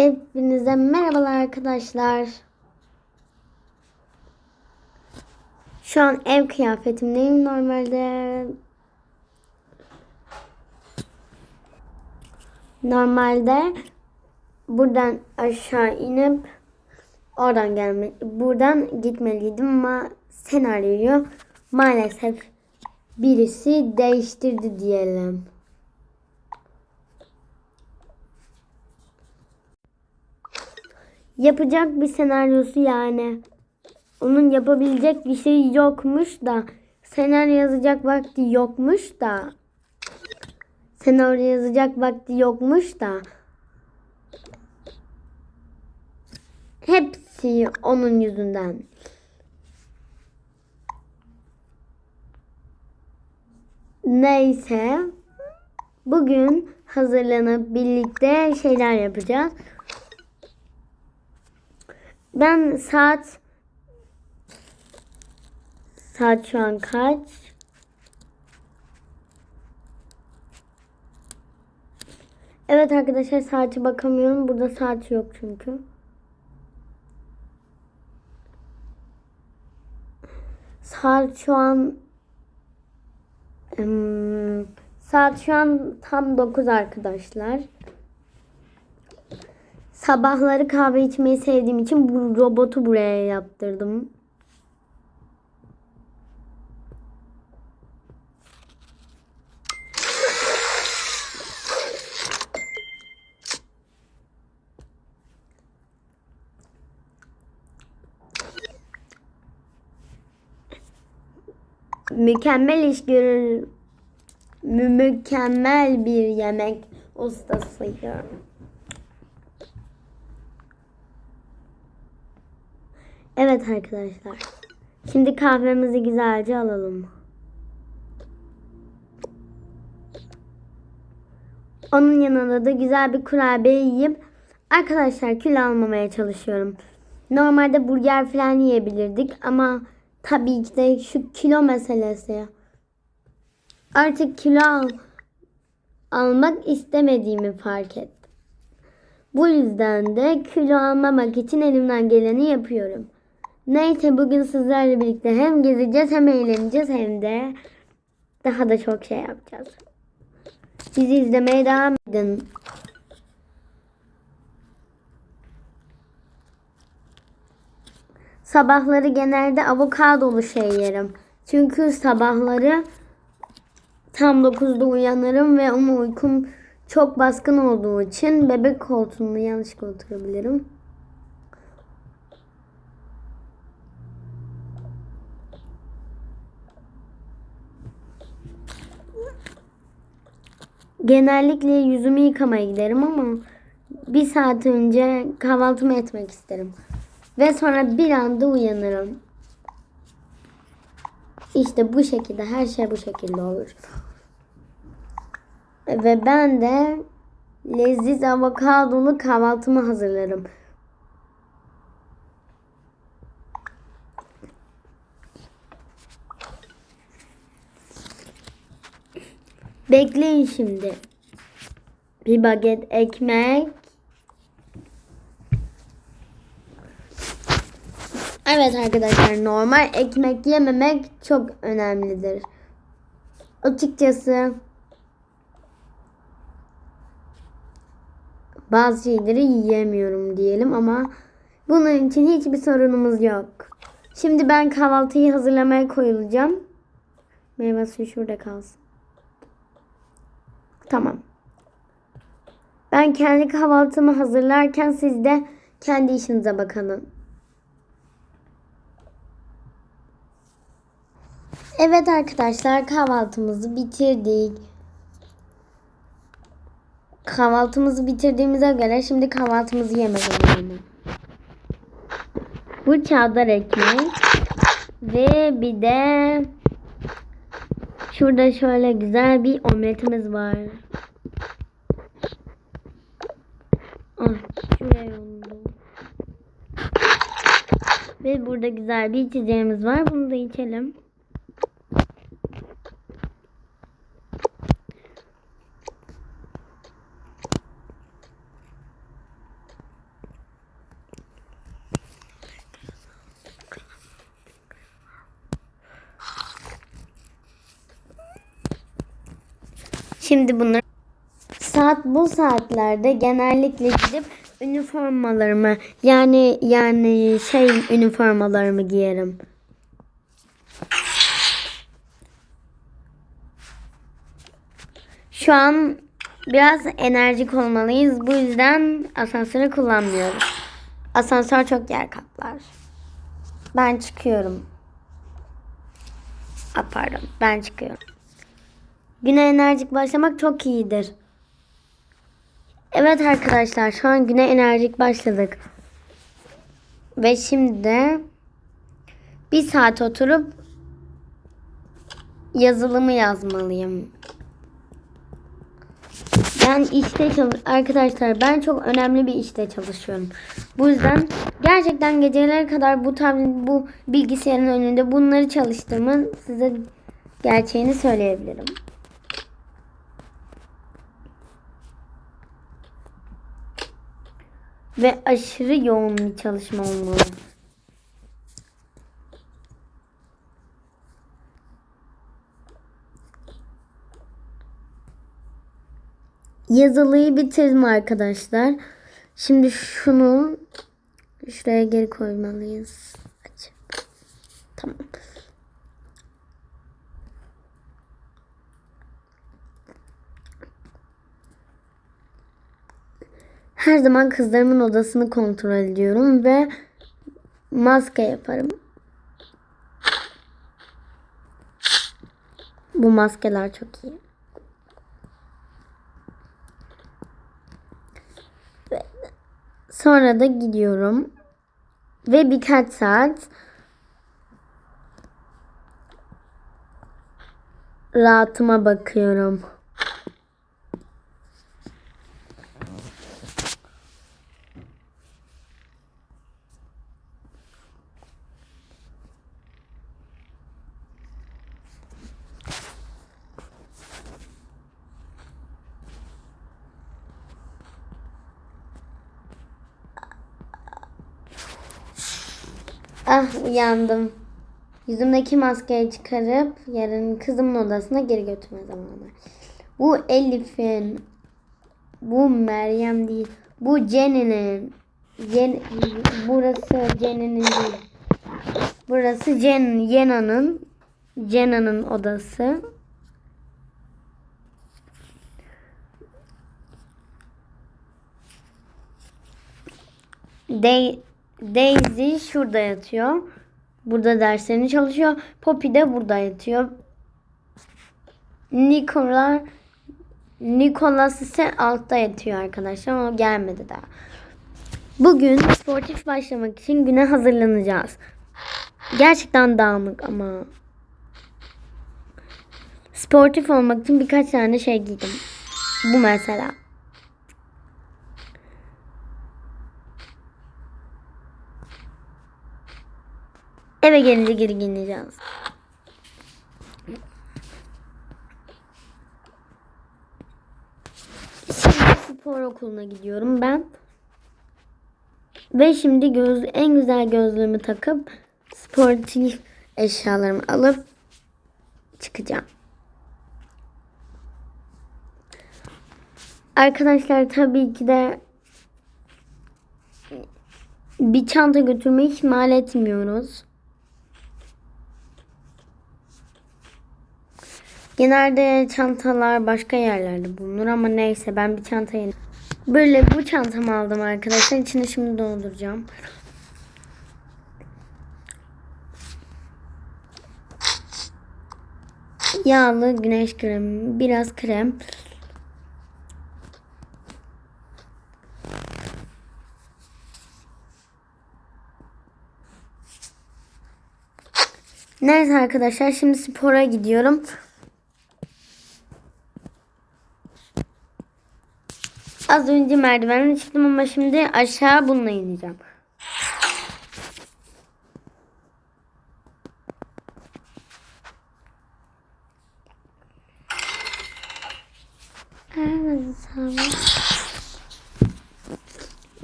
Hepinize merhabalar arkadaşlar. Şu an ev kıyafetimdeyim normalde. Normalde buradan aşağı inip oradan gelme buradan gitmeliydim ama senaryoyu maalesef birisi değiştirdi diyelim. Yapacak bir senaryosu yani. Onun yapabilecek bir şey yokmuş da senaryo yazacak vakti yokmuş da senaryo yazacak vakti yokmuş da hepsi onun yüzünden. Neyse bugün hazırlanıp birlikte şeyler yapacağız. Ben saat saat şu an kaç? Evet arkadaşlar saati bakamıyorum. Burada saat yok çünkü. Saat şu an saat şu an tam 9 arkadaşlar. Sabahları kahve içmeyi sevdiğim için bu robotu buraya yaptırdım. Mükemmel iş görür mü- mükemmel bir yemek ustasıyım. Evet arkadaşlar. Şimdi kahvemizi güzelce alalım. Onun yanında da güzel bir kurabiye yiyip arkadaşlar kilo almamaya çalışıyorum. Normalde burger falan yiyebilirdik ama tabii ki de şu kilo meselesi. Artık kilo al- almak istemediğimi fark ettim. Bu yüzden de kilo almamak için elimden geleni yapıyorum. Neyse bugün sizlerle birlikte hem gezeceğiz hem eğleneceğiz hem de daha da çok şey yapacağız. Bizi izlemeye devam edin. Sabahları genelde avokadolu şey yerim. Çünkü sabahları tam 9'da uyanırım ve ama uykum çok baskın olduğu için bebek koltuğunda yanlışlıkla oturabilirim. Genellikle yüzümü yıkamaya giderim ama bir saat önce kahvaltımı etmek isterim. Ve sonra bir anda uyanırım. İşte bu şekilde her şey bu şekilde olur. Ve ben de leziz avokadolu kahvaltımı hazırlarım. Bekleyin şimdi. Bir baget ekmek. Evet arkadaşlar normal ekmek yememek çok önemlidir. Açıkçası bazı şeyleri yiyemiyorum diyelim ama bunun için hiçbir sorunumuz yok. Şimdi ben kahvaltıyı hazırlamaya koyulacağım. Meyve suyu şurada kalsın. Tamam. Ben kendi kahvaltımı hazırlarken siz de kendi işinize bakın. Evet arkadaşlar kahvaltımızı bitirdik. Kahvaltımızı bitirdiğimize göre şimdi kahvaltımızı yeme zamanı. Bu çavdar ekmek ve bir de şurada şöyle güzel bir omletimiz var. Ah, şuraya yolundum. Ve burada güzel bir içeceğimiz var. Bunu da içelim. Şimdi bunları saat bu saatlerde genellikle gidip üniformalarımı yani yani şey üniformalarımı giyerim. Şu an biraz enerjik olmalıyız. Bu yüzden asansörü kullanmıyoruz. Asansör çok yer kaplar. Ben çıkıyorum. A, pardon ben çıkıyorum. Güne enerjik başlamak çok iyidir. Evet arkadaşlar şu an güne enerjik başladık. Ve şimdi bir saat oturup yazılımı yazmalıyım. Ben işte arkadaşlar ben çok önemli bir işte çalışıyorum. Bu yüzden gerçekten gecelere kadar bu tablet bu bilgisayarın önünde bunları çalıştığımı size gerçeğini söyleyebilirim. Ve aşırı yoğun bir çalışma olmalı. Yazılıyı bitirdim arkadaşlar. Şimdi şunu şuraya geri koymalıyız. Tamam. Her zaman kızlarımın odasını kontrol ediyorum ve maske yaparım. Bu maskeler çok iyi. Ve Sonra da gidiyorum. Ve birkaç saat rahatıma bakıyorum. Ah uyandım. Yüzümdeki maskeyi çıkarıp yarın kızımın odasına geri götürme zamanı. Bu Elif'in. Bu Meryem değil. Bu Jenny'nin. Jen, burası Jenny'nin değil. Burası Jen, Yena'nın. Jena'nın odası. Day, Daisy şurada yatıyor. Burada derslerini çalışıyor. Poppy de burada yatıyor. Nikola Nicholas ise altta yatıyor arkadaşlar. O gelmedi daha. Bugün sportif başlamak için güne hazırlanacağız. Gerçekten dağınık ama. Sportif olmak için birkaç tane şey giydim. Bu mesela. Eve gelince geri giyineceğiz. Şimdi spor okuluna gidiyorum ben. Ve şimdi göz, en güzel gözlüğümü takıp sportif eşyalarımı alıp çıkacağım. Arkadaşlar tabii ki de bir çanta götürmeyi ihmal etmiyoruz. Genelde çantalar başka yerlerde bulunur ama neyse ben bir çantayı böyle bu çantamı aldım arkadaşlar. İçine şimdi dolduracağım. Yağlı güneş kremi, biraz krem. Neyse arkadaşlar şimdi spora gidiyorum. Az önce merdivenden çıktım ama şimdi aşağı bununla ineceğim.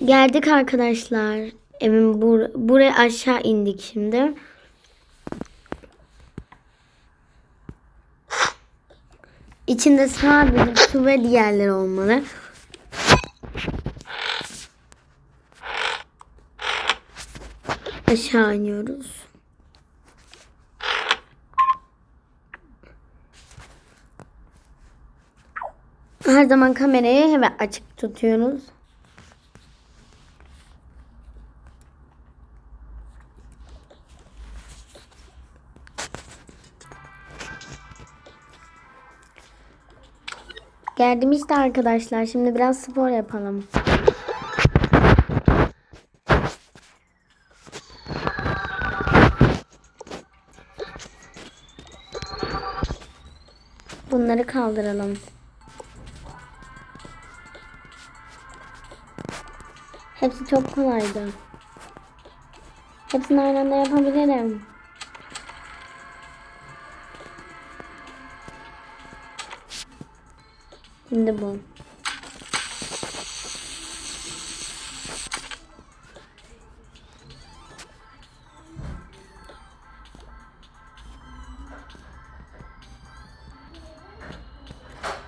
Geldik arkadaşlar. Evin bur buraya aşağı indik şimdi. İçinde sadece su ve diğerleri olmalı. Aşağı iniyoruz. Her zaman kamerayı hemen açık tutuyoruz. Geldim işte arkadaşlar. Şimdi biraz spor yapalım. Bunları kaldıralım. Hepsi çok kolaydı. Hepsini aynı anda yapabilirim. Şimdi bu.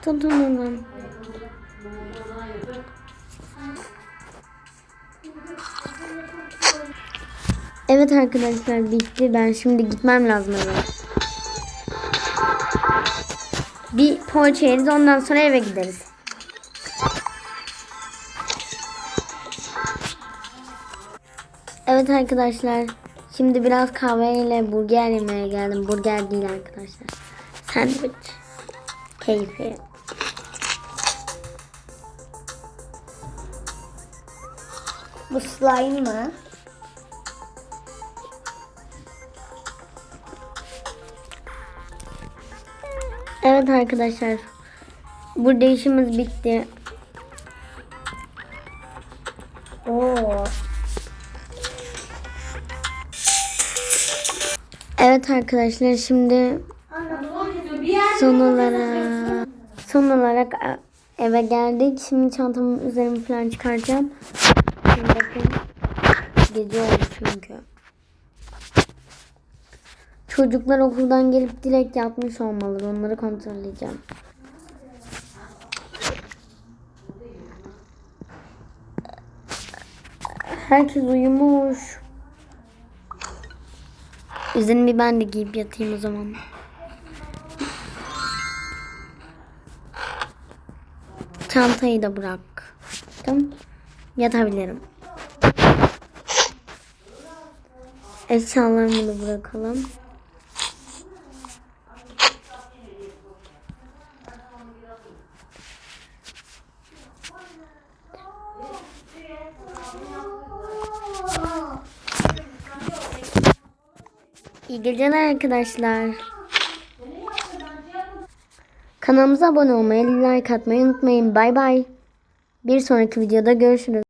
Onu. Evet arkadaşlar bitti. Ben şimdi gitmem lazım eve. Bir poğaça yeriz ondan sonra eve gideriz. Evet arkadaşlar. Şimdi biraz kahveyle burger yemeye geldim. Burger değil arkadaşlar. Sandviç. Keyfi. Bu slime mı? Evet arkadaşlar. Burada işimiz bitti. Oo. Evet arkadaşlar şimdi son olarak son olarak e, eve geldik. Şimdi çantamın üzerimi falan çıkaracağım. Şimdi bakın. Gece oldu çünkü. Çocuklar okuldan gelip direkt yatmış olmalı. Onları kontrol edeceğim. Herkes uyumuş. Üzerimi ben de giyip yatayım o zaman. Çantayı da bıraktım. Yatabilirim. Eşyalarımı da bırakalım. İyi geceler arkadaşlar. Kanalımıza abone olmayı, like atmayı unutmayın. Bay bay. Bir sonraki videoda görüşürüz.